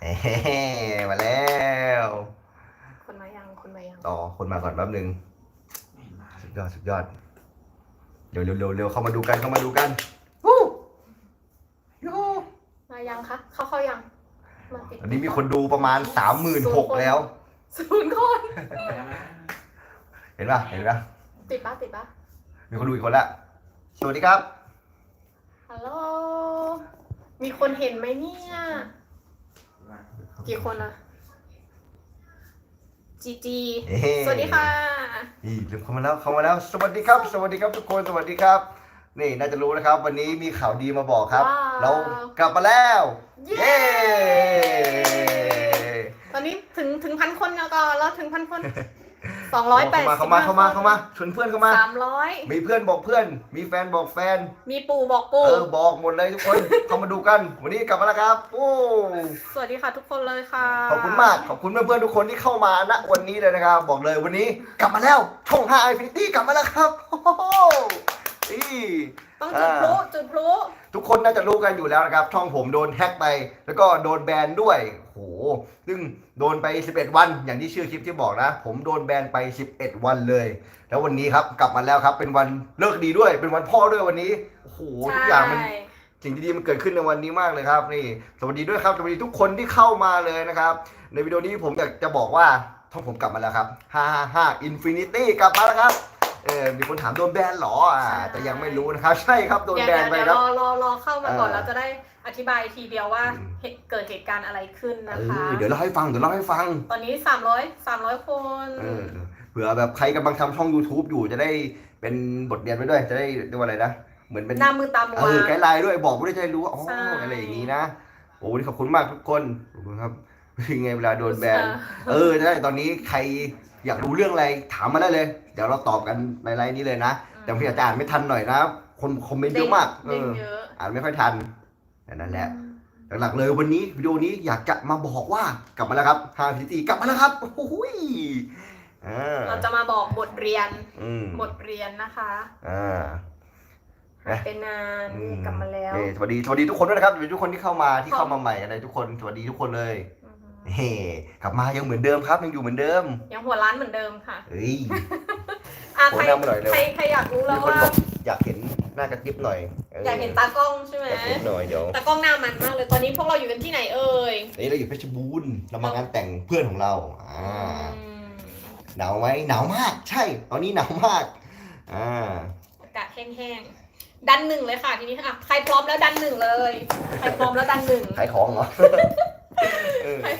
เฮ้มาแล้ว คนมายัง คนมายัง ต่อคนมาก่อนแป๊บหนึง สุดยอด สุดยอดเดี๋ยวเร็วเร็วเร็วเข้ามาดูกัน เข้ามาดูกันวู้ยูมายังคะ เข้าเข้ายังมาติดตอนนี้มีคนดูประมาณสามหมื่นหกแล้ว ศูนย์คน เห็นป่ะ เห็นป่ะ ติดปะติดปะมีคนดูอีกคนละ สวัสดีครับ ฮัลโหล มีคนเห็นไหมเนี่ย กี่คนอะจีจีเฮ้สวัสดีค่ะ นี่เริ่มเข้ามาแล้วเข้ามาแล้ว สวัสดีครับ สวัสดีครับทุกคนสวัสดีครับ นี่น่าจะรู้นะครับ วันนี้มีข่าวดีมาบอกครับเรากลับมาแล้วเย้เย้ตอนนี้ถึงถึงพันคนแล้วก็แล้วถึงพันคน สองร้อยแปดสิบเข้ามาเข้ามาเข้ามาชวนเพื่อนเข้ามาสามร้อยมีเพื่อนบอกเพื่อน มีแฟนบอกแฟน มีปู่บอกปู่เออบอกหมดเลยทุกคนเข้ามาดูกัน วันนี้กลับมาแล้วครับโอ้สวัสดีค่ะทุกคนเลยค่ะ ขอบคุณมากขอบคุณเพื่อนๆทุกคนที่เข้ามาณวันนี้เลยนะครับ บอกเลยวันนี้กลับมาแล้วช่อง5 Infinity กลับมาแล้วครับโอ้โหนี่ต้องจุดพลุจุดพลุทุกคนน่าจะรู้กันอยู่แล้วนะครับ ช่องผมโดนแฮ็กไป แล้วก็โดนแบนด้วยโห ซึ่งโดนไป 11 วัน อย่างที่ชื่อคลิปที่บอกนะ ผมโดนแบนไป 11 วันเลย แล้ววันนี้ครับกลับมาแล้วครับ เป็นวันเลิกดีด้วย เป็นวันพ่อด้วยวันนี้โอ้โหทุกอย่างมันใช่สิ่งดีๆมันเกิดขึ้นในวันนี้มากเลยครับนี่สวัสดีด้วยครับสวัสดีทุกคนที่เข้ามาเลยนะครับ ในวิดีโอนี้ผมอยากจะบอกว่าช่องผมกลับมาแล้วครับ 555 Infinity กลับมาแล้วครับ เออมีคนถามโดนแบนเหรออ่าแต่ยังไม่รู้นะครับ ใช่ครับโดนเดี๋ยวแบนไปเดี๋ยวครับรอรอรอเข้ามาก่อนเออแล้วจะได้อธิบายทีเดียวว่าอืม เหตุเกิดเหตุการณ์อะไรขึ้นนะเอคะ อเดี๋ยวเล่าให้ฟังเดี๋ยวเล่าให้ฟัง ตอนนี้ 300 300 คนเออเผื่อแบบใครกำลังทำช่อง YouTube อยู่จะได้เป็นบทเรียนไปด้วย จะได้เรียกว่าอะไรนะ เหมือนเป็นหน้ามือตามเอวาอไกด์ไลน์ด้วยบอกไม่ได้จะได้รู้ว่าอ๋อใช่ อะไรอย่างนี้นะโอ้วันนี้ขอบคุณมากทุกคนขอบคุณครับยังไงเวลาโดนแบนเออเออใช่ตอนนี้ใครอยากรู้เรื่องอะไรถามมาได้เลยเดี๋ยวเราตอบกันในไลน์นี้เลยนะ แต่พี่อาจจะอ่านไม่ทันหน่อยนะ คนคอมเมนต์เยอะมากเอเด้งอเยอะอ่านไม่ค่อยทันแต่นั่นแหละหลักๆเลยวันนี้วิดีโอนี้อยากจะมาบอกว่ากลับมาแล้วครับฮาพิตีกลับมาแล้วครับโอ้โหยอ่าเราจะมาบอกบทเรียนอืมบทเรียนนะคะอ่าเอ๊ะเป็นนานอืมกลับมาแล้วเอ้ยสวัสดีสวัสดีทุกคนด้วยนะครับสวัสดีทุกคนที่เข้ามาที่เข้ามาใหม่อะไรทุกคนสวัสดีทุกคนเลยอือฮึเฮ้กลับมายังเหมือนเดิมครับยังอยู่เหมือนเดิม ยังหัวร้านเหมือนเดิมค่ะเฮ้ย อะโอ้ใครหน้ามาหน่อยเร็วใครใครอยากรู้มีแล้วคนว่า บอกอยากเห็นหน้ากระติบหน่อยอยากเห็นตากล้องใช่ไหมอยากเห็นหน่อยเดี๋ยวตากล้องหน้ามันมากเลย ตอนนี้พวกเราอยู่กันที่ไหนเอ่ยนี่เราอยู่เพชรบูรณ์เรามางานแต่งเพื่อนของเราอ่า อืมหนาวไหมหนาวมาก ใช่ตอนนี้หนาวมากอ่าอากาศแห้งๆ ดันหนึ่งเลยค่ะทีนี้อะใครพร้อมแล้วดันหนึ่งเลย ใครพร้อมแล้วดันหนึ่งขายของเหรอเออใคร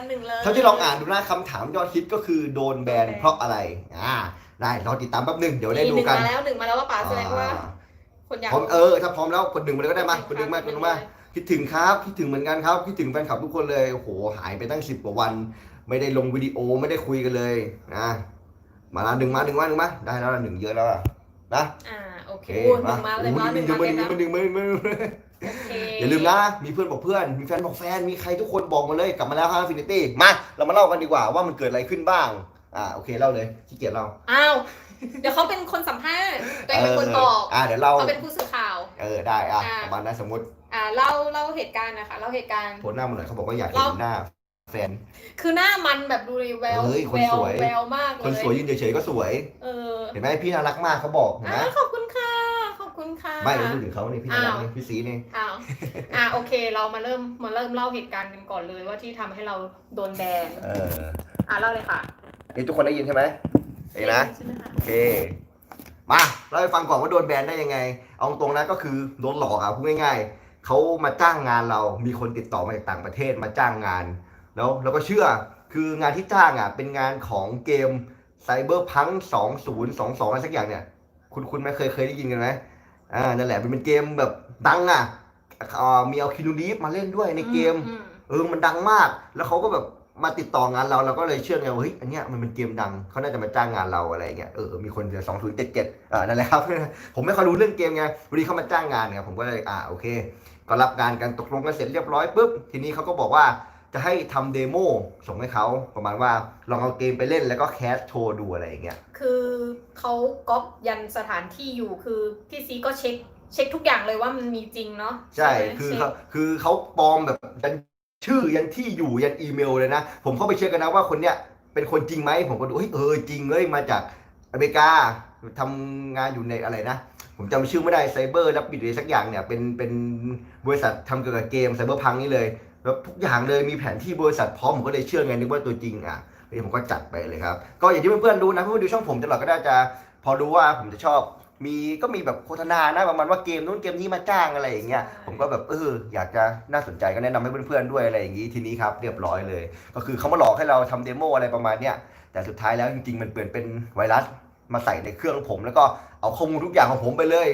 นหนึ่งค่ะดันหนึ่งเลย เท่าที่ลองอ่านดูนะคำถามยอดฮิตก็คือโดนแบนเพราะอะไรอ่าได้รอติดตามแป๊บหนึงเดี๋ยวได้มีดูหนึ่งกันมาแล้วหนึ่งมาแล้วว่าป๋าแสดงว่าอ่า คนอยากพร้อมเออถ้าพร้อมแล้วคนหนึ่งมาเลยก็ได้มาคนหนึ่งมาคนหนึ่งมาคิดถึงครับคิดถึงเหมือนกันครับคิดถึงแฟนคลับทุกคนเลยโอ้โหหายไปตั้งสิบกว่าวัน ไม่ได้ลงวิดีโอไม่ได้คุยกันเลยนะมาละหนึ่งมาหนึ่งมาหนึ่งมาได้แล้วละหนึ่งเยอะแล้วอะนะอ่าโอโอเคเคโอ้หนึ่งมาเลยโอ้มาหนึ่งหนึ่งมามาเลยหนึ่งนะมาหนึ่งมาหนึ่งมา โอเคอย่าลืมนะ มีเพื่อนบอกเพื่อน มีแฟนบอกแฟน มีใครทุกคนบอกมาเลย กลับมาแล้วฮะฟินิตี้มา เรามาเล่ากันดีกว่าว่ามันเกิดอะไรขึ้นบ้าง อ่า โอเค เล่าเลย ขี้เกียจเล่า อ้าว เดี๋ยวเขาเป็นคนสัมภาษณ์ตัวเองเป็นคนตอบอ่า เดี๋ยวเล่าเขาเป็นผู้สื่อข่าว เออ ได้ อะอ่าประมาณนั้นสมมติ อ่า เล่า เล่าเหตุการณ์นะคะ เล่าเหตุการณ์โพสต์หน้ามาหน่อยเขาบอกว่าอยากเห็เรานหน้า แฟน คือหน้ามันแบบดูรีแววเฮ้ยคนแววสวย แววมากเลยคนสวยยืนเฉยๆก็สวย เออเห็นไหมพี่น่ารักมากเขาบอกเห็นไหมอ่าขอบคุณค่ะ ขอบคุณค่ะไม่ไม่พูดถึงเขานี่พี่น่ารักอ้าวนี่พี่สีนี่ อ้าวอ่าโอเค เรามาเริ่มมาเริ่มเล่าเหตุการณ์กันก่อนเลยว่าที่ทำให้เราโดนแบนเอออ่าเล่าเลยค่ะนี่ทุกคนได้ยินใช่ไหมเห็นนะ ใช่ไหมคะโอเค มาเล่าให้ฟังก่อนว่าโดนแบนได้ยังไง เอาตรงนะก็คือโดนหลอกอะพูดง่ายๆเขามาจ้างงานเรา มีคนติดต่อมาจากต่างประเทศมาจ้างงาน แล้วเราก็เชื่อคืองานที่จ้างอะเป็นงานของเกมไซเบอร์พัง2022อะไรสักอย่างเนี่ยคุณคุณไหม่เคยเคยได้ยินกันไหมอ่านั่นแหละเป็นเกมแบบดังอะอ่ามีเอาคินูรีฟมาเล่นด้วยในเกมอืเออมันดังมาก แล้วเขาก็แบบมาติดต่องานเราเราก็เลยเชื่อไงว่าเฮ้ยอันเนี้ยมันเป็นเกมดังเขาน่าจะมาจ้างงานเราอะไรเงี้ยเออมีคนเดียวสองศูนย์เจ็ดเจ็ดอ่านั่นแหละครับผมไม่ค่อยรู้เรื่องเกมไงวันนี้เขามาจ้างงานไงผมก็เลยอ่าโอเค ก็รับงานกันตกลงกันเสร็จเรียบร้อยปุ๊บทีนี้เขาก็บอกว่า จะให้ทำเดโมส่งให้เขาประมาณว่าลองเอาเกมไปเล่นแล้วก็แคสโชว์ดูอะไรอย่างเงี้ย คือเขาก๊อปยันสถานที่อยู่คือพี่ซีก็เช็คเช็คทุกอย่างเลยว่ามันมีจริงเนาะใช่ไหมคือเช็เขาคือเขาปลอมแบบดันชื่อยันที่อยู่ยันอีเมลเลยนะ ผมเข้าไปเช็คกันนะว่าคนเนี้ยเป็นคนจริงไหมผมก็ดูเฮ้ยเออจริงเลยมาจากอเมริกาทำงานอยู่ในอะไรนะ ผมจำชื่อไม่ได้ไซเบอร์รับบิดอะไรสักอย่างเนี่ยเป็นเป็นบริษัททำเกี่ยวกับเกมไซเบอร์พังนี่เลย แล้วทุกอย่างเลยมีแผนที่บริษัทพร้อมผมก็เลยเชื่อไงนึกว่าตัวจริงอะนี่ผมก็จัดไปเลยครับ ก็อย่างที่เพื่อนๆรู้นะเพื่อนๆดูช่องผมตลอดก็น่าจะพอรู้ว่าผมจะชอบมีก็มีแบบโฆษณานะประมาณว่าเกมนู้นเกมนี้มาจ้างอะไรอย่างเงี้ยผมก็แบบเอออยากจะน่าสนใจก็แนะนำให้เพื่อนๆด้วยอะไรอย่างงี้ทีนี้ครับเรียบร้อยเลย ก็คือเขามาหลอกให้เราทำเดโมอะไรประมาณเนี้ยแต่สุดท้ายแล้วจริงๆ มันเปลี่ยนเป็นไวรัสมาใส่ในเครื่องผม แล้วก็เอาข้อมูลทุกอย่างของผมไปเลย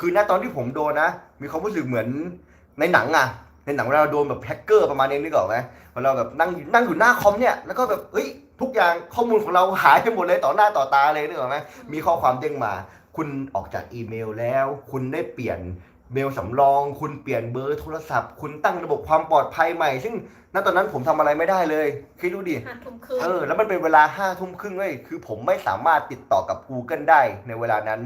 คือณตอนที่ผมโดนนะ มีความรู้สึกเหมือนในหนังอะ ในหนังเวลาเราโดนแบบแฮกเกอร์ประมาณนี้นึกออกไหมเวลาเราแบบนั่งนั่งอยู่หน้าคอมเนี่ยแล้วก็แบบเฮ้ยทุกอย่างข้อมูลของเราหายไปหมดเลยต่อหน้าต่อตาเลยนึกออกไหมมีข้อความเด้งมา คุณออกจากอีเมลแล้ว คุณได้เปลี่ยนเมลสำรอง คุณเปลี่ยนเบอร์โทรศัพท์ คุณตั้งระบบความปลอดภัยใหม่ ซึ่งณตอนนั้นผมทำอะไรไม่ได้เลยคิดดูดิห้าทุ่มครึ่งเออแล้วมันเป็นเวลาห้าทุ่มครึ่งเว้ยคือผมไม่สามารถติดต่อกับ Google ได้ในเวลานั้น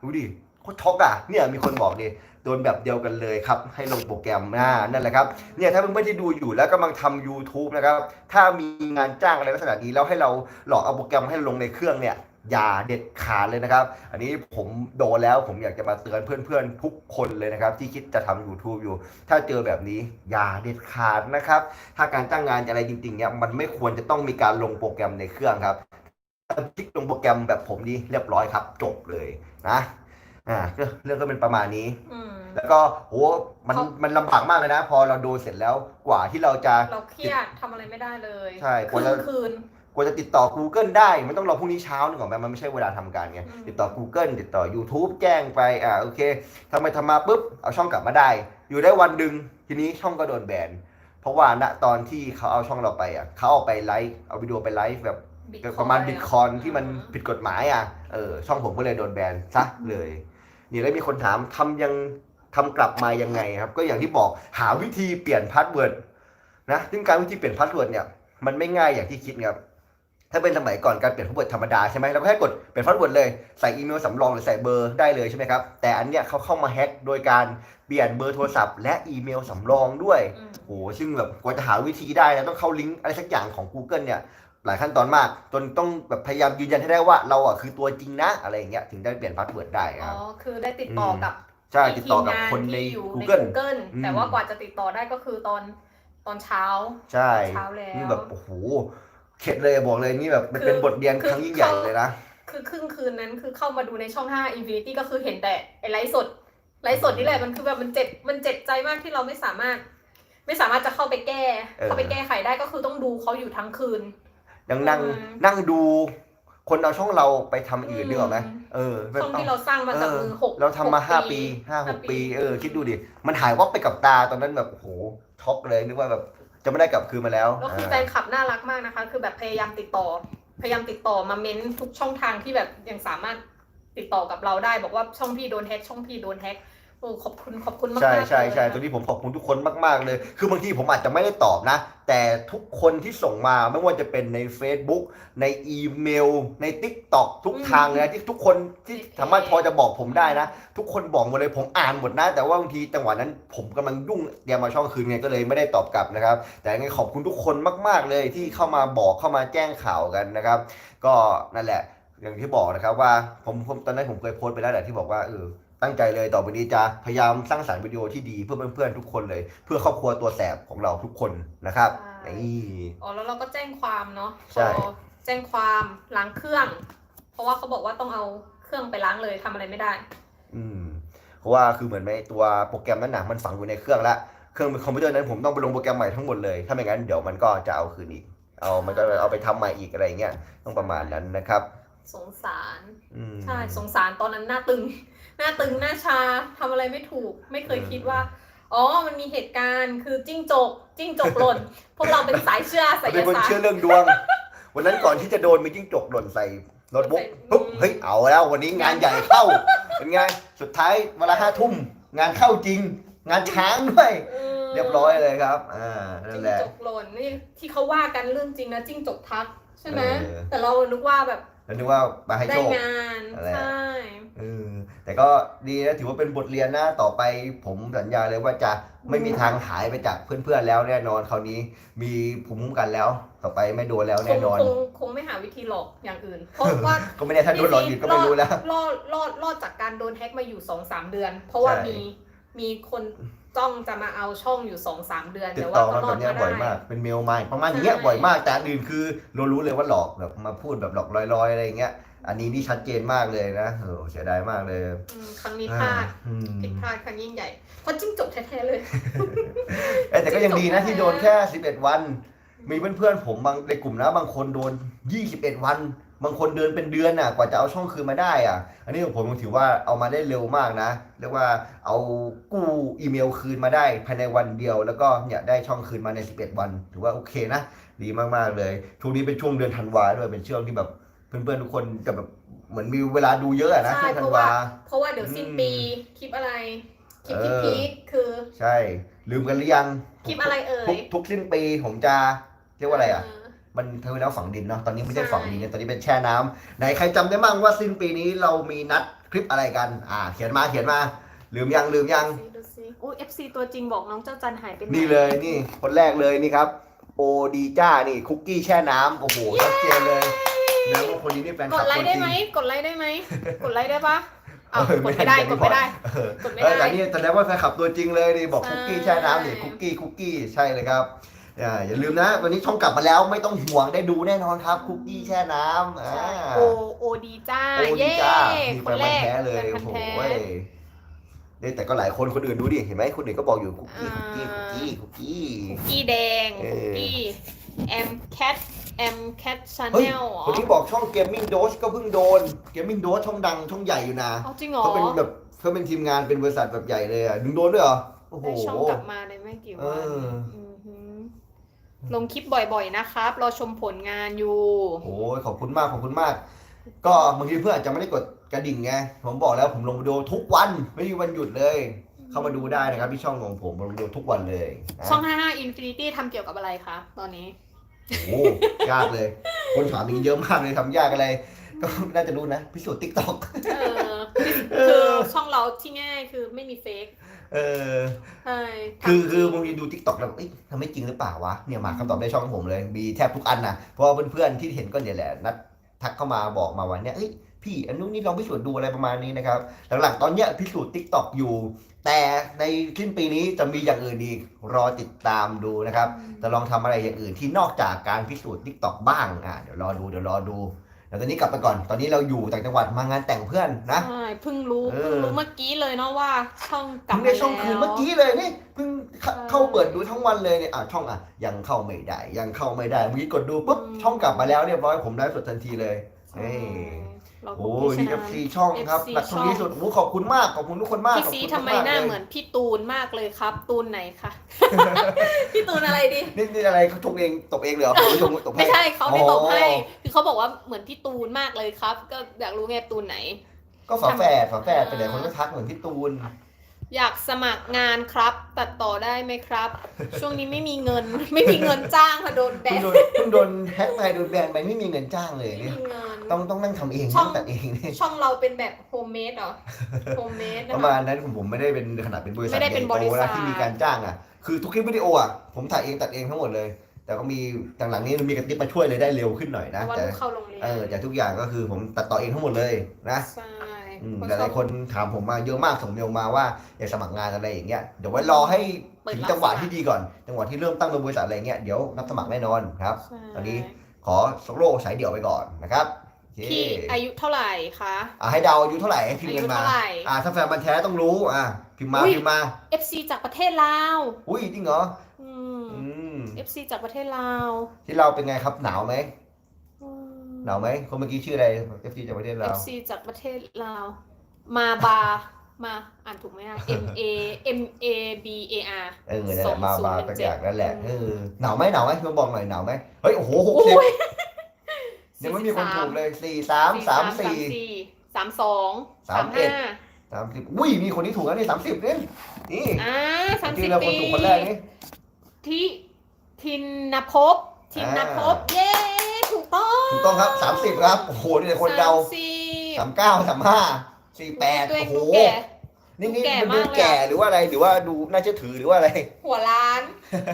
ดูดิโคตรช็อกอะเนี่ยมีคนบอกดิ โดนแบบเดียวกันเลยครับ ให้ลงโปรแกรมหน้านั่นแหละครับเนี่ยถ้าเพื่อนๆที่ดูอยู่แล้วกำลังทำ YouTube นะครับถ้ามีงานจ้างอะไรลักษณะนี้แล้วให้เราหลอกเอาโปรแกรมให้ลงในเครื่องเนี่ยอย่าเด็ดขาดเลยนะครับ อันนี้ผมโดนแล้วผมอยากจะมาเตือนเพื่อนๆ ทุกคนเลยนะครับ ที่คิดจะทำ YouTube อยู่ ถ้าเจอแบบนี้อย่าเด็ดขาดนะครับ ถ้าการจ้างงานอะไรจริงๆเนี่ยมันไม่ควรจะต้องมีการลงโปรแกรมในเครื่องครับคลิกลงโปรแกรมแบบผมนี่เรียบร้อยครับ จบเลยนะ อ่าก็เรื่องก็เป็นประมาณนี้ อืม แล้วก็โหมันเขามันลำบากมากเลยนะ พอเราโดนเสร็จแล้วกว่าที่เราจะ เราเครียดทำอะไรไม่ได้เลยใช่กคืว่าจะนคืน กว่าจะติดต่อ Google ได้ มันต้องรอพรุ่งนี้เช้านึกออกไหมมันไม่ใช่เวลาทำการไง อืม ติดต่อ Google ติดต่อ YouTube แจ้งไป อ่าโอเคทำไมทำมาปุ๊บ เอาช่องกลับมาได้ อยู่ได้วันหนึ่งทีนี้ช่องก็โดนแบน เพราะว่าณตอนที่เขาเอาช่องเราไปอะเขาเอาไปไลฟ์เอาวิดีโอไปไลฟ์แบบ Bitcoin ประมาณบิตคอยที่มันอืผิดกฎหมายอะ เออช่องผมก็เลยโดนแบนซะเลย นี่แล้วมีคนถามทำยังทำกลับมายังไงครับ ก็อย่างที่บอกหาวิธีเปลี่ยนพาสเวิร์ดนะซึ่งการวิธีเปลี่ยนพาสเวิร์ดเนี่ยมันไม่ง่ายอย่างที่คิดครับถ้าเป็นสมัยก่อนการเปลี่ยนพาสเวิร์ดธรรมดาใช่ไหมเราก็แค่กดเปลี่ยนพาสเวิร์ดเลยใส่อีเมลสำรองหรือใส่เบอร์ได้เลยใช่ไหมครับแต่อันเนี้ยเขาเข้ามาแฮ็กโดยการเปลี่ยนเบอร์โทรศัพท์และอีเมลสำรองด้วยอืมโอ้โหซึ่งแบบกว่าจะหาวิธีได้นะต้องเข้าลิงก์อะไรสักอย่างของ Google เนี่ย หลายขั้นตอนมาก จนต้องแบบพยายามยืนยันให้ได้ว่าเราอะคือตัวจริงนะ อะไรอย่างเงี้ยถึงได้เปลี่ยนพาสเวิร์ดได้คอ๋รัอบ คือได้ติดต่อกับใช่ติดต่อกับทีมงาคนในที่อยู่ใน Google Google อืม แต่ว่ากว่าจะติดต่อได้ก็คือตอนตอนเช้า ใช่เช้าแล้วนี่แบบโอ้โหเข็ดเลยบอกเลยนี่แบบมันคือเป็นบทเรียนคือ ครั้งยิ่งใหญ่เขาเลยนะ คือครึ่งคืนนั้นคือเข้ามาดูในช่อง 5 Infinity ก็คือเห็นแต่ไอ้ไลฟ์สดไลฟ์สดนี่แหละมันคือแบบมันเจ็บมันเจ็บใจมากที่เราไม่สามารถ ไม่สามารถจะเข้าไปแก้ เออ เข้าไปแก้ไขได้ก็คือต้องดูเขาอยู่ทั้งคืน ยังนั่งอืมนั่งดู คนเอาช่องเราไปทำอื่นอืมนึกออกไหมเออแบบช่องที่เราสร้างมาจากมือหกเราทำมาหกห้าปีห้าหกปี เออ คิดดูดิ มันหายวับไปกับตาตอนนั้นแบบโอ้โหช็อกเลยนึกว่าแบบจะไม่ได้กลับคืนมาแล้วแล้วคืออ่าแฟนคลับน่ารักมากนะคะ คือแบบพยายามติดต่อ พยายามติดต่อมาเม้นทุกช่องทางที่แบบยังสามารถติดต่อกับเราได้ บอกว่าช่องพี่โดนแฮ็กช่องพี่โดนแฮ็ก โอ้ขอบคุณขอบคุณมากๆใช่ใช่ใช่เลยตรงนี้ผมขอบคุณทุกคนมาก ๆ เลย คือบางทีผมอาจจะไม่ได้ตอบนะ แต่ทุกคนที่ส่งมาไม่ว่าจะเป็นใน Facebook ในอีเมล ใน Tik t o k ทุกทางเลยนะที่ทุกคนที่สามารถพอจะบอกผมได้นะ ทุกคนบอกหมดเลยผมอ่านหมดนะ แต่ว่าบางทีจังหวะนั้นผมกำลังยุ่งเตรียมมาช่องคืนไงก็เลยไม่ได้ตอบกลับนะครับ แต่ยังไงขอบคุณทุกคนมาก ๆ เลยที่เข้ามาบอกเข้ามาแจ้งข่าวกันนะครับ ก็นั่นแหละอย่างที่บอกนะครับว่าผมผมตอนนั้นผมเคยโพสต์ไปแล้วแหละที่บอกว่าเออ ตั้งใจเลยต่อไปนี้จะพยายามสร้างสรรค์วิดีโอที่ดีเพื่อเพื่อนๆทุกคนเลย เพื่อครอบครัวตัวแสบของเราทุกคนนะครับใช่ นี่ อ๋อแล้วเราก็แจ้งความเนาะใช่ พอแจ้งความล้างเครื่อง เพราะว่าเขาบอกว่าต้องเอาเครื่องไปล้างเลยทำอะไรไม่ได้ อืมเพราะว่าคือเหมือนไหมตัวโปรแกรมนั้นหนัมันฝังอยู่ในเครื่องละเครื่องคอมพิวเตอร์นั้นผมต้องไปลงโปรแกรมใหม่ทั้งหมดเลย ถ้าไม่งั้นเดี๋ยวมันก็จะเอาคืนอีก เอามันก็เอาไปทำใหม่อีกอะไรเงี้ยต้องประมาณนั้นนะครับ สงสาร อืม ใช่สงสารตอนนั้นหน้าตึง หน้าตึงหน้าชาทำอะไรไม่ถูก ไม่เคยคิดว่า อ๋อ มันมีเหตุการณ์คือจิ้งจก จิ้งจกหล่น พวกเราเป็นสายเชื่อไสเรายเป็นคนศาสตเชื่อร์ เรื่องดวง วันนั้นก่อนที่จะโดนมีจิ้งจกหล่นใส่โน้ตบุ๊กใส่ปุ๊บอืมเฮ้ยเอาแล้ว วันนี้งานใหญ่เข้า เป็นไง สุดท้ายเวลาห้าทุ่ม งานเข้าจริง งานช้างด้วย เรียบร้อยเลยครับ อ่า นั่จิ้นงแหละ จกหล่นนี่ที่เขาว่ากันเรื่องจริงนะจิ้งจกทัก ใช่ไหมเออ แต่เรานึกว่าแบบ แล้วนึกว่ามาให้ได้โชค งานอะไรใช่ เออแต่ก็ดีนะถือว่าเป็นบทเรียนนะต่อไปผมสัญญาเลยว่าจะไม่มีทางหายไปจากเพื่อนๆแล้วแน่นอนคราวนี้มีภูมิคุ้มกันแล้ว ต่อไปไม่โดนแล้วคแน่งนอน คงคงไม่หาวิธีหลอกอย่างอื่น เพราะว่า ก็ไม่แน่ถ้าโดนหลอกอีกก็ไม่รู้แล้ว รอดรอดรอดจากการโดนแฮ็กมาอยู่สองสามเดือน เพราะว่าใช่ มีมีคน จ้องจะมาเอาช่องอยู่สองสามเดือนติดแต่ต่ว่าอก็มารอแบดบเนี้ยมาบ่อยได้ มาก เป็นเมลมาประมาณอย่างเงี้ยใช่ บ่อยมาก แต่อันอื่นคือเรารู้เลยว่าหลอกแบบมาพูดแบบหลอกลอยๆอะไรอย่างเงี้ย อันนี้นี่ชัดเจนมากเลยนะเออเสียดายมากเลยอืมครั้งนี้พลาดอืมผิดพลาดครั้งยิ่งใหญ่เพราะจิ้งจกแท้ๆเลย เอ้ยแต่ก็ยังดีนะที่โดนแค่ 11 วัน มีเพื่อนๆผมบางในกลุ่มนะบางคนโดน 21 วัน บางคนเดินเป็นเดือนน่ะกว่าจะเอาช่องคืนมาได้อะ อันนี้ของผมถือว่าเอามาได้เร็วมากนะเรียกว่าเอากู้อีเมลคืนมาได้ภายในวันเดียว แล้วก็เนี่ยได้ช่องคืนมาใน 11 วัน ถือว่าโอเคนะ ดีมากๆเลยช่วงนี้เป็นช่วงเดือนธันวาด้วยเป็นช่วงที่แบบเพื่อนๆทุกคนจะแบบเหมือนมีเวลาดูเยอะอะนะใช่ช่วงธัเพนราะว่าวาเพราะว่าเดี๋ยวสิ้นปีคลิปอะไรคลิปที่เออพีคคือใช่ลืมกันหรือยังคลิปอะไรเอ่ยทุกทุกสิ้นปีผมจะเรียกว่าอะไรอะ มันเทวดาฝังดินเนาะตอนนี้ไม่ได้ใช่ฝังดินเนี่ยตอนนี้เป็นแช่น้ำไหนใครจำได้บ้างว่าสิ้นปีนี้เรามีนัดคลิปอะไรกัน อ่า เขียนมาเขียนมา ลืมยังลืมยังดูสิอุ้ย FC ตัวจริงบอกน้องเจ้าจันหายไปไหนนี่เลยนี่คนแรกเลยนี่ครับ โอดีจ้านี่คุกกี้แช่น้ำโอ้โหชัดเจนเลยนะว่าคนนี้นี่แฟนคกลัดบไลคนค์ได้จริงไหมกดไลค์ได้ไหมกดไลค์ได้ปะเออ้าวอกดไม่ได้กดไม่ได้เออกดไม่เออได้แต่นี่แสดงว่าแฟนคลับตัวจริงเลยนี่บอกใช่คุกกี้แช่น้ำนี่คุกกี้คุกกี้ใช่เลยครับ อ่าอย่าลืมนะ วันนี้ช่องกลับมาแล้วไม่ต้องห่วงได้ดูแน่นอนครับ คุกกี้แช่น้ำอ่าใช่โอโอดีจ้า โอ้ดีเย้จ้ามีคแฟนนแรพันธุ์กแท้เลยแฟนโอ้พันโหธุ์แท้เว้ยเนี่ยแต่ก็หลายคนคนอื่นดูดิเห็นไหมคนอื่นก็บอกอยู่คุกกี้อ่าคุกกี้คุกกี้ คุกกี้แดงเออคุกกี้แอมแคทแอมแคทชาเฮ้แนยลคนที่บอกช่องเกมมิ่งโดสก็เพิ่งโดนเกมมิ่งโดสช่องดังช่องใหญ่อยู่นะเอาจริงเหรอเขาเป็นแบบเขาเป็นทีมงานเป็นบริษัทแบบใหญ่เลยอะดึงโดนด้วยเหรอโอ้โห ได้ช่องกลับมาในไม่กี่เอวันออหือ ลงคลิปบ่อยๆนะครับ รอชมผลงานอยู่ โอ้ยขอบคุณมากขอบคุณมาก ก็บางทีเพื่อนอาจจะไม่ได้กดกระดิ่งไงผมบอกแล้วผมลงวิดีโอทุกวันไม่มีวันหยุดเลย เข้ามาดูได้นะครับที่ช่องของผมผมลงวิดีโอทุกวันเลยนะช่อง 55 Infinity ทำเกี่ยวกับอะไรคะตอนนี้ โอ้โหยากเลย คนถามอย่างนี้เยอะมากเลยทำยากอะไร ก็น่าจะรู้นะพิสูจน์ติ๊กต็อก เออคือช่องเราที่ง่ายคือไม่มีเฟก เออ ใช่คือทำคือบางทีดูติ๊กต็อกแล้วเอ้ยทำไม่จริงหรือเปล่าวะเนี่ยมาคำตอบได้ช่องผมเลย มีแทบทุกอันนะเพราะว่าเพื่อนๆที่เห็นก็เนี่ยแหละนัดทักเข้ามาบอกมาวันเนี้ยเอ้ยพี่อันนู้นนี่ลองพิสูจน์ดูอะไรประมาณนี้นะครับ หลังๆตอนเนี้ยพิสูจน์ติ๊กต็อกอยู่ แต่ในสิ้นปีนี้จะมีอย่างอื่นอีกรอติดตามดูนะครับจะลองทำอะไรอย่างอื่นที่นอกจากการพิสูจน์ทิกตอกบ้างอะเดี๋ยวรอดูเดี๋ยวรอดู แต่ตอนนี้กลับไปก่อน ตอนนี้เราอยู่ต่างจังหวัดมางานแต่งเพื่อนนะ ใช่เพิ่งรู้เออ เพิ่งรู้เมื่อกี้เลยเนาะว่าช่องกลับเพิ่งมาได้ช่องคืนแล้วเมื่อกี้เลยนี่เพิ่งเข้าใช่เข้าเปิดดูทั้งวันเลยเนี่ยอะช่องอะยังเข้าไม่ได้ ยังเข้าไม่ได้เมื่อกี้กดดูปุ๊บอืมช่องกลับมาแล้วเรียบร้อยผมไลฟ์สดทันทีเลยใช่เอ้ยเราก็โอ้ยพินี่จารเอณาฟซีช่องครับ FC หลักช่องนี้สุดโอ้ขอบคุณมากขอบคุณทุกคนมากพี่ขอบซีคุณทำไมกๆหน้าลยเหมือนพี่ตูนมากเลยครับ ตูนไหนคะ พี่ตูนอะไรดี นี่นี่อะไรเขาชงเองตบเองเลยเหรอผมชงตบให้ ไม่ใช่เขาได้ตบให้ อ๋อ คือเขาบอกว่าเหมือนพี่ตูนมากเลยครับ ก็อยากรู้ไงตูนไหน ก็ฝาแฝดฝาแฝดเป็นไหนคนก็ทักเหมือนพี่ตูน อยากสมัครงานครับ ตัดต่อได้ไหมครับ ช่วงนี้ไม่มีเงิน ไม่มีเงินจ้างค่ะโดนแบเพิ่งนโดนเพิ่งโดนแฮกไปโดนแบนไปไม่มีเงินจ้างเลยไม่เนี่ย มีเงิน ต้องต้องนั่งทำเองช่องนั่งตัดเองเนี่ยช่องเราเป็นแบบโฮมเมดเหรอโฮมเมดประมาณนั้นผมผมไม่ได้เป็นขนาดเป็นบริษัทไม่ได้เป็นบริษัท ใหญ่โตนะที่มีการจ้างอะ คือทุกคลิปวิดีโออะผมถ่ายเองตัดเองทั้งหมดเลย แต่ก็มีหลังๆนี้มีกระติบมาช่วยเลยได้เร็วขึ้นหน่อยเพนะราะว่าแต่ลูกเข้าโรงเรียนเออแต่ทุกอย่างก็คือผมตัดต่อเองทั้งหมดเลยนะ ใช่ อืมเพหราะลายๆคนถามผมมาเยอะมากส่งเมลมาว่าอยากสมัครงานอะไรอย่างเงี้ยเดี๋ยวไว้รอให้ถึงจังหวะที่ดีก่อน จังหวะที่เริ่มตั้งเป็นบริษัทอะไรเงี้ยเดี๋ยวรับสมัครแน่นอนครับ ใช่ตอนนี้ ขอโซโล่สายเดี่ยวไปก่อนนะครับโอเคพี่อายุเท่าไหร่คะ อะให้เดาอายุเท่าไหร่ให้พิมพ์อายุกันมาเท่าไหร่อ่าถ้าแฟนมันธุ์แท้ต้องรู้อะพิมพ์มาอุ๊ย พิมพ์มา FC จากประเทศลาวอุ้ยจริงเหรออืม อืม FC จากประเทศลาว ที่เราเป็นไงครับหนาวไหมอืม หนาวไหมคนเมื่อกี้ชื่ออะไรเอฟซีจากประเทศเรา FC จากประเทศลาว มาบา มาอ่านถูกไหมอะ M A M A B A R เออนั่นแหละมามา2017ตักอย่างนั่นแหละเออหนาวไหมหนาวไหมมาบอกหน่อยหนาวไหมเฮ้ยโอ้โหหกสิบโอ้ยยังไม่มีคนถูกเลยสี่สามสามสี่สามสองสามเอ็ดสามสิบอุ้ยมีคนที่ถูกแล้วนี่สามสิบเนี่ยนี่อ่าสามจริสิงบๆเราคปีนถูกคนแรกนี่ที่ทินนภพทินนภพอ่าเย้ ถูกต้องถูกต้องครับสามสิบครับ โอ้โหนี่แต่คนเดาสมสิบสามเก้าสามห้าสี่แปดตัวเอโอ้งโหดูแก่นี่นี่แก่มันดูมากเลยอะแก่หรือว่าอะไรหรือว่าดูน่าเชื่อถือหรือว่าอะไร หัวล้าน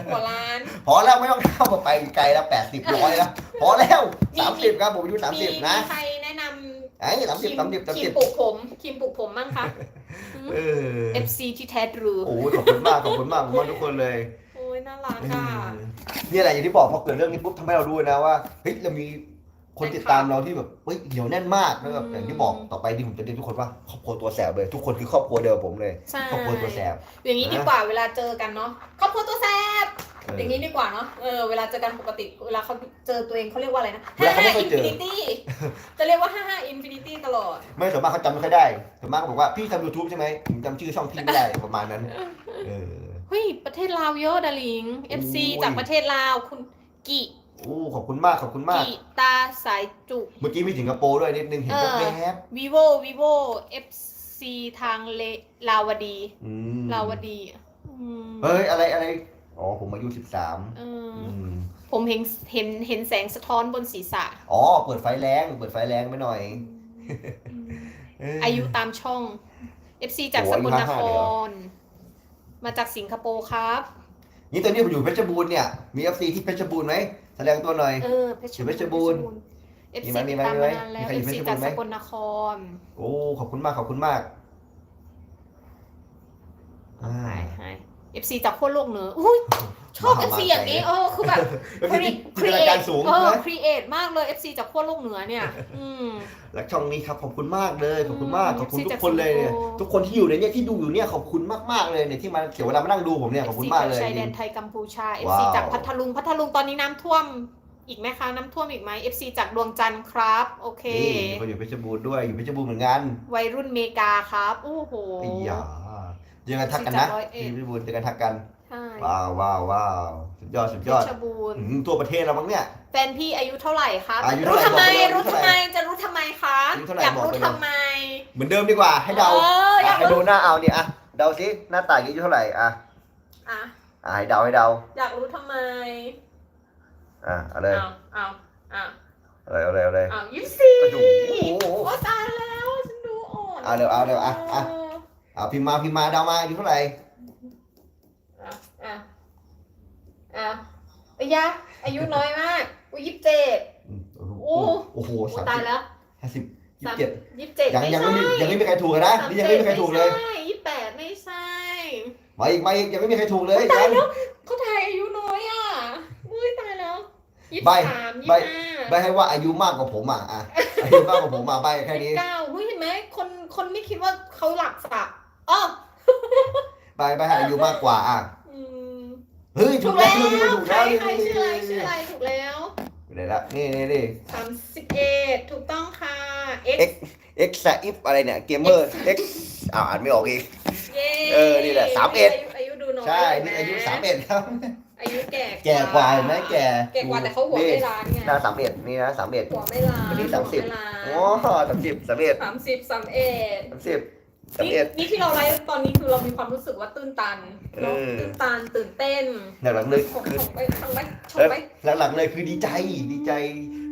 หัวล้าน พอแล้วไม่ต้องเข้ามาไปไกลแล้วแปดสิบร้อยแล้ว พอแล้วมีสามสิบครับผมอายุสามสิบนะมีใครแนะนำไอ้สามสิบสามสิบสามครีสิมบปลูกผมครีมปลูกผมบ้างคะเออ FC ที่แท้ทรูโอ้ยขอบคุณมากขอบคุณมากขอบคุณมากทุกคนเลยโอ้ยน่ารักเออะอนี่แหละอย่างที่บอกพอเกิดเรื่องนี้ปุ๊บทำให้เรารู้นะว่าเฮ้ยเรามี คนติดตามเราที่แบบเฮ้ยเหนียวแน่นมากแล้วแบบอย่างที่บอกต่อไปที่ผมจะเรียกทุกคนว่าครอบครัวตัวแสบเลย ทุกคนคือครอบครัวเดียวกับผมเลยใช่ครอบครัวตัวแสบอย่างนี้ดีกว่าเวลาเจอกันเนาะครอบครัวตัวแสบเอออย่างนี้ดีกว่าเนาะเออเวลาเจอกันปกติเวลาเขาเจอตัวเองเขาเรียกว่าอะไรนะเวลาเขาไม่ห้าเคอิยนเจอฟินิตี้จะเรียกว่าห้าห้าอินฟินิตี้ตลอด ไม่ส่วนมากเขาจำไม่ค่อยได้ส่วนมากเขาบอกว่าพี่ทำยูทูบใช่ไหมผมจำชื่อช่องพี่ไม่ได้ประมาณนั้นเออเฮ้ยประเทศลาวเยอะดาริง FC โอ้ยจากประเทศลาวคุณกิ โอ้ขอบคุณมากขอบคุณมากกิตาสายจุก เมื่อกี้มีสิงคโปร์ด้วยนิดนึงเห็นเออ แวบ vivo vivo FC ทางเลลาวดี ๆอืมลาวดีอืมเฮ้ยอะไรอะไรอ๋อผมอายุสิบสามเอออืมผมเห็นเห็นเห็นแสงสะท้อนบนศีรษะอ๋อเปิดไฟแรงเปิดไฟแรงไปหน่อยเอายุตามช่อง FC จากโอ้สอายุกลนค55เลยเหรอรมาจากสิงคโปร์ครับ นี่ตอนนี้ผมอยู่เพชรบูรณ์เนี่ยมีเอฟซีที่เพชรบูรณ์ไหม แสดงตัวหน่อย เออเพชรอยู่เพชรบูรณ์เอฟมีซีไหมมีติดไหมตามมีไหมมานานแล้วมีใครอยู่เอฟซีเพชรบูจากรณ์ไหม สกลนครโอ้ขอบคุณมากขอบคุณมากอ่าหายเอฟซีจากขั้วโลกเหนืออุ้ย ชอบเอฟซีอย่างนี้เออคือแบบเอฟซีที่จินตนา create การสูงเออนะครีเอทมากเลย FC จากขั้วโลกเหนือเนี่ย อืมและช่องนี้ครับขอบคุณมากเลยขอบคุณมากอืมขอบคุณ FC ทุกคนเลยเนี่ยจากสิงคโปร์ทุกคนที่อยู่ในเนี่ยที่ดูอยู่เนี่ยขอบคุณมากๆเลยเนี่ยที่มาเสียเวลามานั่งดูผมเนี่ยขอบคุณ FC มากจากเลยชายจแดรินงไทยกัมพูชาว้า FC วจากพัทลุงพัทลุงตอนนี้น้ำท่วมอีกไหมคะน้ำท่วมอีกไหม FC จากดวงจันทร์ครับ โอเคนี่มีคนอยู่เพชรบูรณ์ด้วยอยู่เพชรบูรณ์เหมือนกัน วัยรุ่นเมกาครับ โอ้โหไอ้ยาเจอกันทักกันนะจากร้อยเอ็ดที่เพชรบูรณ์เจอกันทักกัน ใช่ว้าวว้าวว้าวสุดยอดสุดเพยอดชรบูรณ์ อืมทั่วประเทศแล้วมั้งเนี่ย แฟนพี่อายุเท่าไหร่ครับอายุรู้เท่าทำไหร่ไมบอกไปเลยรู้อายุทำเท่าไหร่ไมจะรู้ทำไมคะอายุเท่าไหร่อยากบอกรู้ไปเลย ทำไม เหมือนเดิมดีกว่าให้เดาอออยากให้รู้ดูหน้าเอาเนี่ยอะเดาสิหน้าตาอายุเท่าไหร่อะอะอะให้เดาให้เดาอยากรู้ทำไมอะเอาเลยเอาเอาเอาเอาเลยเอาเลยเอาเลยเอายี่สิบสี่โอ้โห โอ้ตายแล้วฉันดูอ่อนเอาเร็วเอาเร็วอะอะเเอาพิมพ์มาพิมพ์มาเดามาอายุเท่าไหร่ อะอะ อะไอ้ยะอายุน้อยมากอุ้ยยี่สิบเจ็ดอืมโอ้ โอ้โหโอ้สามตายสิบแล้วห้าสิบยี่สาสิมบเจ็ดยี่สิบเจ็ดยังยังไม่มียังไม่มีใครถูกเลยนะนี่ยังไม่มีใครถูกเลยใช่ยี่สิบแปดไม่ใช่มาอีกมาอีกยังไม่มีใครถูกเลยตายยังแล้วเขาทายอายุน้อยอะอุ้ยตายแล้วยี่สิใบบสามยี่ใบสิบห้าไม่ให้ว่าอายุมากกว่าผมอะอะอายุมากกว่าผมมาใบแค่นี้เก้าเฮ้ยเห็นไหมคนคนไม่คิดว่าเขาหลักสับอ๋อ ใบใบให้อายุมากกว่าอะอืม เฮ้ยถูถูกกแล้แล้ววถูกใครแล้วใครชื่ออะไรชื่ออะไรถูกแล้วเดี๋ยวละนี่นี่นี่ สามสิบเอ็ดถูกต้องค่ะ X X X ซาอิฟอะไรเนี่ยเกมเมอร์ X อ้าวอ่านไม่ออกอีก เย้เออนี่แหละ31 อายุอายุดูน้อยใช่เห็นี่ไหอายุสามเอ็ดครับ อายุแก่แก่กว่าเห็นไหมแก่แก่กว่าแต่เขาหัวไม่ล้านไงหน้าสามเอ็ดนี่นะสามเอ็ด หัวไม่ล้านวันนี้สามสิบหัวไล้าน โอ้สามสิบสามเอ็ดสามสิบสามเอ็ดสามสิบ สามนี่เอ็ดนี่ที่เราไลฟ์ตอนนี้คือเรามีความรู้สึกว่าตื้นตันเนอะเออตื้นตันตื่นเต้นหลังๆเลยชมคือชมไปชมไปชมเอ้ยไปหลังๆเลยคือดีใจดีใจ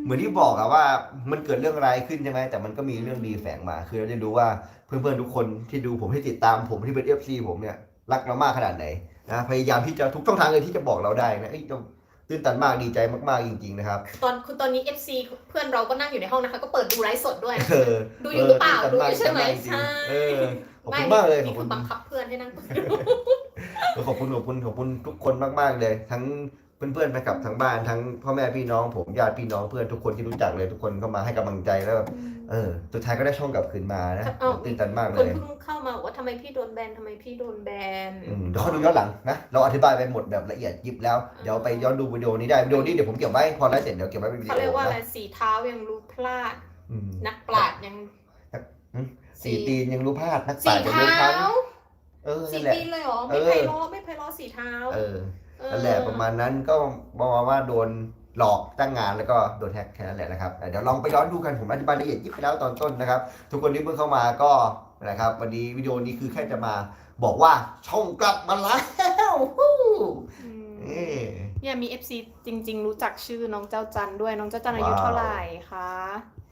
เหมือนที่บอกอะว่ามันเกิดเรื่องอะไรายขึ้นใช่ไหมแต่มันก็มีเรื่องดีแฝงมา คือเราจะดูว่าเพื่อนๆทุกคนที่ดูผมที่ติดตามผมที่เป็น FC ผมเนี่ยรักเรามากขนาดไหนนะพยายามที่จะทุกช่องทางเลยที่จะบอกเราได้นะเอ้ยเรา ตื่นตันมากดีใจมากๆจริง ๆ นะครับ ตอนคุณตอนนี้ FC เพื่อนเราก็นั่งอยู่ในห้องนะคะ ก็เปิดดูไลฟ์สดด้วย เออดูอยู่หรือเปล่าตื่นตันดูอยู่ใช่ไหมตื่นตันากจริงๆใช่เออขอบคุณมากเลยขอบนี่คุคืณอบังคับเพื่อนให้นั่งเออขอบคุณขอบคุณขอบคุณทุกคนมาก ๆ เลย ทั้ง เพื่อนๆแฟนคลับทั้งบ้านทั้งพ่อแม่พี่น้องผมญาติพี่น้องเพื่อนทุกคนที่รู้จักเลยทุกคนเข้ามาให้กำลังใจแล้วแบบเออสุดท้ายก็ได้ช่องกลับคืนมานะเอ้า ตื่นตันมากคเลนย เพิ่งเข้ามาบอกว่าทำไมพี่โดนแบนทำไมพี่โดนแบน อืมเดี๋ยวเขาดูย้อนหลังนะ เราอธิบายไปหมดแบบละเอียดยิบแล้ว เดี๋ยวไปย้อนดูวิดีโอนี้ได้วิดีโอนี้เดี๋ยวผมเก็บไว้พอไลฟ์เสร็จเดี๋ยวเก็บไว้เป็นวิดีเขาโอเรียกว่าอะไรนะสีเท้ายังรู้พลาด อืมนักปราชญ์ยังสี่ตีนยังรู้พลาดนักสีป่าจะรู้เท้า ทั้งเออสีนั่นแหละ ตีนเลยเหรอเอไม่อไพเราะไม่ไพเราะสีเท้า เออเออ นั่นแหละประมาณนั้นก็บอกมาว่าโดนหลอกตั้งงานแล้วก็โดนแฮกแค่นั้นแหละนะครับเดี๋ยวลองไปย้อนดูกันผมอธิบายละเอียดยิบไปแล้วตอนต้นนะครับ ทุกคนที่เพิ่งเข้ามาก็นะครับวันนี้วิดีโอนี้คือแค่จะมาบอกว่าช่องกลับมาแล้วอืมนี่เนี่ยมี FC จริง ๆ รู้จักชื่อน้องเจ้าจันด้วยน้องเจ้าจันอายุเท่าไหร่คะ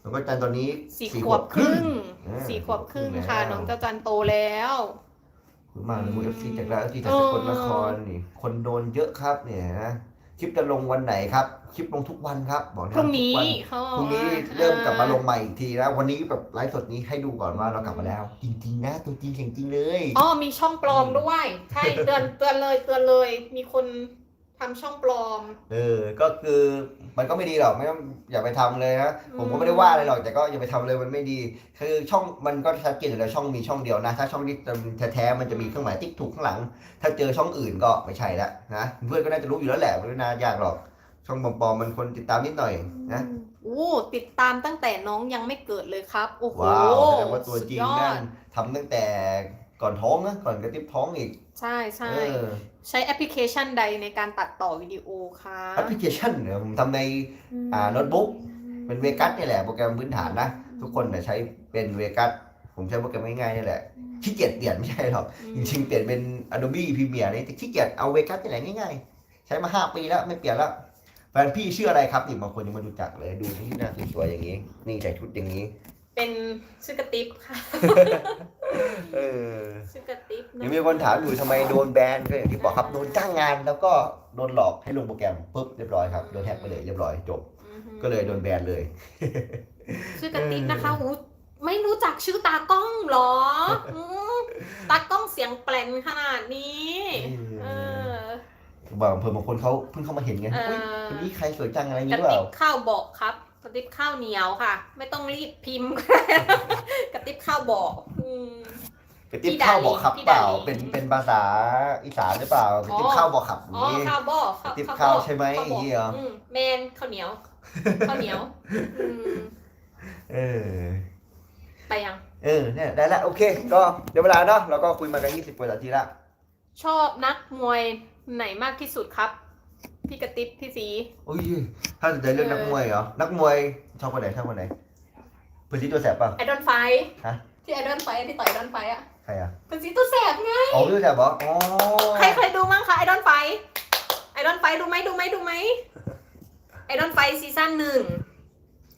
แล้วก็จันตอนนี้สี่ขวบครึ่งอ่าสี่ขวบครึ่งค่ะแล้วน้องเจ้าจันโตแล้วคุณ มากเลยมูเอฟซีจากแล้วที่จากเอสอกลนครนี่คนโดนเยอะครับเนี่ยนะคลิปจะลงวันไหนครับ คลิปลงทุกวันครับ บอกะพรุ่งนี้ทุกวันเขาพรุ่งนี้เริ่มกลับมาลงใหม่อีกทีนะวันนี้แบบไลฟ์สดนี้ให้ดูก่อนว่าเรากลับมาแล้ว จริงๆนะตัวจริงเสียงจริงเลยอ๋อมีช่องปลอมด้วย ใช่เตือนเตือนเลยเตือนเลยมีคน ทำช่องปลอม เออ ก็คือมันก็ไม่ดีหรอกไม่ต้องอย่าไปทำเลยนะอืมผมก็ไม่ได้ว่าอะไรหรอกแต่ก็อย่าไปทำเลยมันไม่ดี คือช่องมันก็ชัดเจนอยู่แล้วช่องมีช่องเดียวนะ ถ้าช่องที่แท้ๆมันจะมีเครื่องหมายติ๊กถูกข้างหลัง ถ้าเจอช่องอื่นก็ไม่ใช่ละนะเพื่อนก็น่าจะรู้อยู่แล้วแหละไม่น่ายากหรอก ช่องปลอมๆมันคนติดตามนิดหน่อยนะโอ้ติดตามตั้งแต่น้องยังไม่เกิดเลยครับโอ้โหว้าวแสดงว่าตัวจริงสุดยอนั่ดนทำตั้งแต่ ก่อนท้องนะก่อนกระติบท้องอีก ใช่ใช่เออใช้แอปพลิเคชันใดในการตัดต่อวิดีโอคะแอปพลิเคชันเนี่ยผมทำในอ่าโน้ตบุ๊กเป็นเวกัสนี่แหละโปรแกรมพื้นฐานนะทุกคนเนี่ยใช้เป็นเวกัสผมใช้โปรแกรมง่ายๆนี่แหละขี้เกียจเปลี่ยนไม่ใช่หรอกจริงๆเปลี่ยนเป็น Adobe Premiere นี่แต่ขี้เกียจเอาเวกัสนี่แหละง่ายๆ ใช้มาห้าปีแล้วไม่เปลี่ยนแล้วแฟนพี่ชื่ออะไรครับนี่บางคนยังไม่รู้จักเลยดูที่หน้าสวยๆอย่างนี้ นี่ใส่ชุดอย่างนี้ เป็นชื่อกระติบค่ะ เออชื่อกระติบะยังมีคนถามอยู่ทำไมโดนแบนก็อย่างที่บอกครับโดนจ้างงานแล้วก็โดนหลอกให้ลงโปรแกรมปุ๊บเรียบร้อยครับโดนแฮกไปเลยเรียบร้อยจบ อือฮึก็เลยโดนแบนเลย ชื่อกระติบนะคะหูไม่รู้จักชื่อตากล้องเหรออืมตากล้องเสียงแปลนขนาดนี้ เออ บางเพิ่มบางคนเขาเพิ่งเข้ามาเห็นไงเออเฮ้ยคนนี้ใครสวยจังอะไรอย่างกนี้ระหรือเปติล่า บข้าวบอกครับก ระติบข้าวเหนียวค่ะ ไม่ต้องรีบพิมพ์ กระติบข้าวบอกอืม กระติบข้าวบอกขับพี่เปล่าดาลีเป็น เป็นภาษาอีสานหรือเปล่ากระติบอ๋อ ข้าวบอกขับอ๋อนี่ ข้าวบอกกระติบข้าวข้าวบอกใช่ไหมข้าวบอกอย่างนี้เหรออื มแมนข้าวเหนียวข้าวเหนียวอืมเออ ไปยัง เออ เนี่ย ได้ละ โอเค ก็เดี๋ยวเวลาเนาะ เราก็คุยมากันยี่สิบกว่านาทีละ ชอบนักมวยไหนมากที่สุดครับ พี่กระติบพี่สีโอ้ยถ้าสนใจเรื่องนักมวยเหรอ นักมวยชอบคนไหนชอบคนไหนพื้นที่ตัวแสบป่ะ ไอดอนไฟฮะ ที่ไอดอนไฟที่ต่อยไอดอนไฟอะใครอะเป็นสีตัวแสบไงอ๋อพี่ตัวแสบเหรออ๋อใครเคยดูมั้งคะไอดอนไฟไอดอนไฟดูไหมดูไหมดูไหมไอดอนไฟซีซั่นหนึ่ง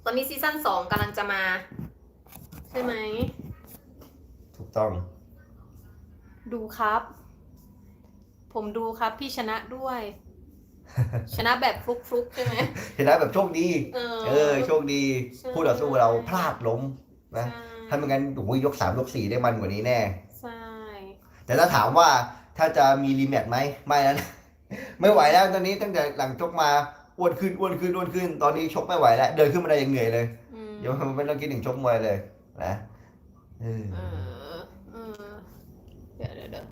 ตอนนี้ซีซั่นสองกำลังจะมา ใช่ไหม ถูกต้อง ดูครับ ผมดูครับพี่ชนะด้วย ชนะแบบฟลุกฟลุกๆใช่ไหมเห็นไหมแบบโชคดี เออเออโชคดีใช่ผู้ต่อสู้เราพลาดล้มนะใช่ถ้าไม่งั้นโอ้ยยกสามยกสี่ได้มันกว่านี้แน่ ใช่ แต่ถ้าถามว่าถ้าจะมีรีแมตช์ไหมไม่แล้วนะ ไม่ไหวแล้วตอนนี้ตั้งแต่หลังชกมาอ้วนขึ้นอ้วนขึ้นอ้วนขึ้น ตอนนี้ชกไม่ไหวแล้วเดินขึ้นมาได้ยังเหนื่อยเลยอืมเดี๋ยวไม่ต้องคิดถึงชกมวยเลยนะเออเออเออเดี๋ยวเดี๋ยวเดี๋ยว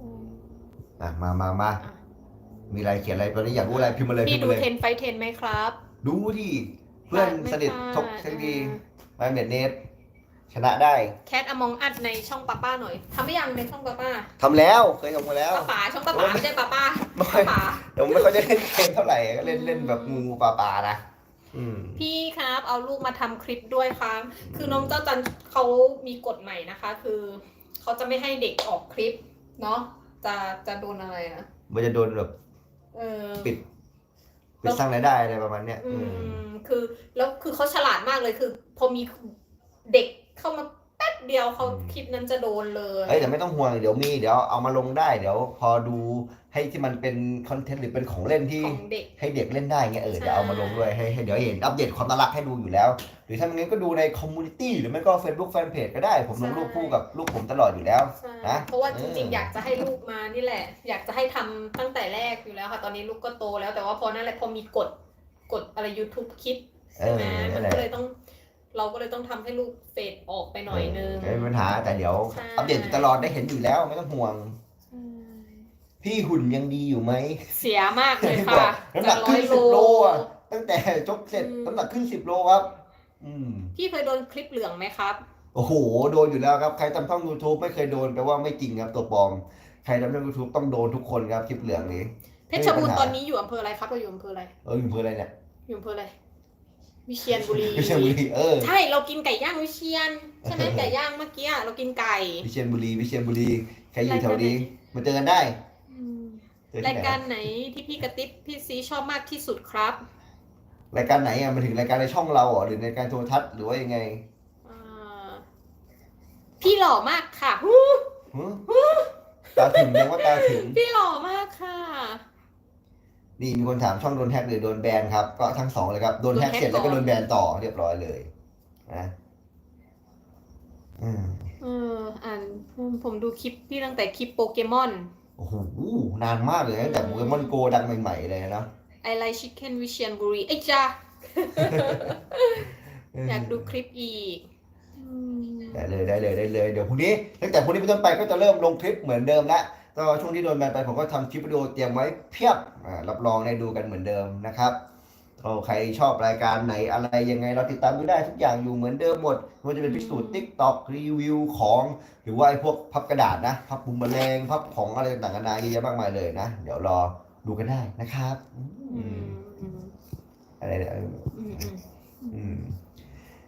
อืมอะมามามาอะ มีอะไรเขียนอะไรตอนนี้อยากรู้อะไรพิมพ์มาเลยพิพี่มพ์ดูมาเลย เทนไฟเทนไหมครับ ดูที่เพื่อนไม่สนิทพลาดชกทั้งทีอ่ามาเม็ดเนสชนะได้แคทอมองอัดในช่องป้าป้าหน่อยทำไม่ยังในช่องป้าป้าทำแล้วเคยทำมาแล้วป้าป๋าช่องป้าป๋าไม่ใช่ป้าป้าไม่ค่อยป้าป๋าแต่ผมไม่ค่อยได้เล่นเกมเท่าไหร่ก็เล่นเล่นแบบงูปลาปลาๆนะอืม พี่ครับเอาลูกมาทำคลิปด้วยครับ คือน้องเจ้าจันเขามีกฎใหม่นะคะ คือเขาจะไม่ให้เด็กออกคลิปเนาะจะจะโดนอะไรนะมันจะโดนแบบ เออปิด ปิดสร้างรายได้อะไรประมาณเนี้ยอือืม มคือแล้วคือเขาฉลาดมากเลยคือ พอมีเด็กเข้ามาแป๊บเดียวเขาคลิปนั้นจะโดนเลยเอ้ยแต่ไม่ต้องห่วงเดี๋ยวมีเดี๋ยวเอามาลงได้เดี๋ยวพอดูให้ที่มันเป็นคอนเทนต์หรือเป็นของเล่นที่ของเด็ก ให้เด็กเล่นได้เงี้ยเออใช่เดี๋ยวเอามาลงด้วยให้ให้เดี๋ยวเห็นอัปเดตความน่ารักให้ดูอยู่แล้ว หรือถ้าไม่งั้นก็ดูในคอมมูนิตี้หรือไม่ก็ Facebook Fanpage ก็ได้ ผมลงรูปคู่กับลูกผมตลอดอยู่แล้ว ใช่นะเพราะว่าจริงเออๆอยากจะให้ลูกมานี่แหละ อยากจะให้ทำตั้งแต่แรกอยู่แล้วค่ะ ตอนนี้ลูกก็โตแล้วแต่ว่าพอนั่นแหละพอมีกฎกฎอะไร YouTube คิดเอใช่อไหมมันั่นนแหละ ก็เลยต้อง เราก็เลยต้องทำให้ลูกเฟดออกไปหน่อยนึง ไม่มีปัญหาแต่เดี๋ยว ใช่ อัปเดตอยู่ตลอดได้เห็นอยู่แล้วไม่ต้องห่วง พี่หุ่นยังดีอยู่ไหม เสียมากเลยบอค่ะกน้ำหนักขึ้นจะสิร้บอยโลอะตั้งแต่จบเสร็จอืม น้ำหนักขึ้นสิบโลครับ อืม พี่เคยโดนคลิปเหลืองไหมครับ โอ้โห โดนอยู่แล้วครับ ใครทำช่อง YouTube ไม่เคยโดนแปลว่าไม่จริงครับตัวปลอม ใครทำช่อง YouTube ต้องโดนทุกคนครับคลิปเหลืองนี้ เพชรบูรไม่มีปัญณ์หาตอนนี้อยู่อำเภออะไรครับเราอยู่อำเภออะไร เอออยู่อำเภออะไรเนี่ยอยู่อำเภออะไร วิเชียรบุรีวิเชียรบุรีเออใช่เรากินไก่ย่างวิเชียรใช่ไหมไก่ย่างเมื่อกี้เรากินไก่วิเชียรบุรีวิเชียรบุรีใครอยู่แถวนี้มาเจอกันได้เจอราที่ยไหนการไหนที่พี่กระติบพี่ซีชอบมากที่สุดครับ รายการไหนอะมันถึงรายการในช่องเราเหรอหรือในการโทรทัศน์หรือว่ายังไงอ่าพี่หล่อมากค่ะหึตาถึงยังว่าตาถึง พี่หล่อมากค่ะ นี่มีคนถามช่องโดนแฮกหรือโดนแบนครับ ก็ทั้งสองเลยครับโดนแฮกโดนแฮ็กเสร็จแล้วก็ก่อนโดนแบนต่อเรียบร้อยเลยนะอืมเอออ่านผมดูคลิปพี่ตั้งแต่คลิปโปเกมอนโอ้โหนานมากเลยตั้งแต่โปเกมอนโกดังใหม่ๆเลยนะ I like chicken วิเชียนบุรีไอ้จ้าอยากดูคลิปอีกอืมได้เลยได้เลยได้เลยเดี๋ยวพรุ่งนี้ตั้งแต่พรุ่งนี้เป็นต้นไปก็จะเริ่มลงคลิปเหมือนเดิมละ ก็ช่วงที่โดนแบนไปผมก็ทำคลิปวิดีโอเตรียมไว้เพียบรับรองได้ดูกันเหมือนเดิมนะครับก็ใครชอบรายการไหนอะไรยังไงเราติดตามดูได้ทุกอย่างอยู่เหมือนเดิมหมดไม่ว่าจะเป็นพิสูจน์ติ๊กต็อกรีวิวของ หรือว่าไอ้พวกพับกระดาษนะพับบุมแมลงพับของอะไรต่างๆนานาเยอะแยะมากมายเลยนะ เดี๋ยวรอดูกันได้นะครับอะไรเนี่ย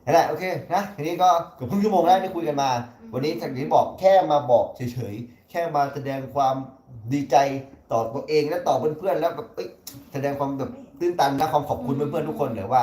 นั่นแหละโอเคนะทีนี้ก็เกือบครึ่งชั่วโมงแล้วที่คุยกันมา วันนี้อย่างที่บอกแค่มาบอกเฉยๆ แค่มาแสดงความดีใจต่อตัวเองและต่อเพื่อนๆแล้วแบบเอ้ยแสดงความแบบตื้นตันและความขอบคุณเพื่อนๆทุกคนเลยว่า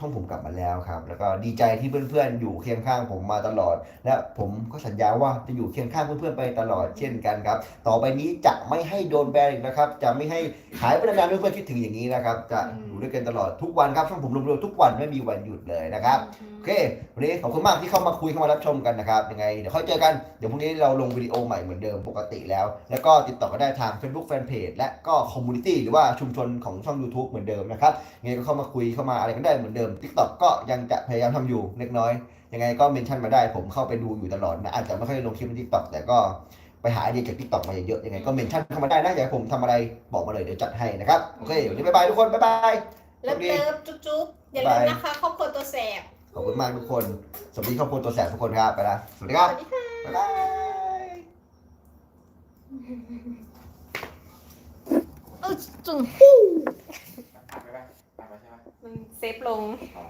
ห้องผมกลับมาแล้วครับ แล้วก็ดีใจที่เพื่อนๆ อยู่เคียงข้างผมมาตลอด และผมก็สัญญาว่าจะอยู่เคียงข้างเพื่อนๆไปตลอดเช่นกันครับ ต่อไปนี้จะไม่ให้โดนแบนอีกนะครับ จะไม่ให้หายไปนานๆเพื่อนๆคิดถึงอย่างนี้นะครับ จะอยู่ด้วยกันตลอดทุกวันครับช่องผมรวมๆทุกวันไม่มีวันหยุดเลยนะครับโอเควันนี้ขอบคุณมากที่เข้ามาคุยเข้ามารับชมกันนะครับยังไงเดี๋ยวค่อยเจอกันเดี๋ยวพรุ่งนี้เราลงวิดีโอใหม่เหมือนเดิมปกติแล้ว แล้วก็ติดต่อกันได้ทาง Facebook Fanpage และก็คอมมูนิตี้หรือว่าชุมชนของช่อง YouTube เหมือนเดิมนะครับยังไงก็เข้ามาคุยเข้ามาอะไรกันได้เหมือนเดิม TikTok ก็ยังจะพยายามทำอยู่เล็กน้อย ยังไงก็เมนชั่นมาได้ผมเข้าไปดูอยู่ตลอดนะอาจจะไม่ค่อยลงคลิปใน TikTok แต่ก็ไปหาไอเดียจาก TikTok มาเยอะๆยังไงก็เมนชั่นเข้ามาได้นะอยากให้ผมทำอะไรบอกมาเลยเดี๋ยวจัดให้นะครับโอเควันนี้บ๊ายบายทุกคนบ๊ายบายเลิฟเลิฟจุ๊บจุ๊บอย่าลืมนะคะครอบครัวตัวแสบขอบคุณมากทุกคนสวัสดีครอบครัวตัวแสบทุกคนครับไปละสวัสดีครับสวัสดีค่ะบ๊ายบายเออจุ๊ง มันเซฟลง อ๋อ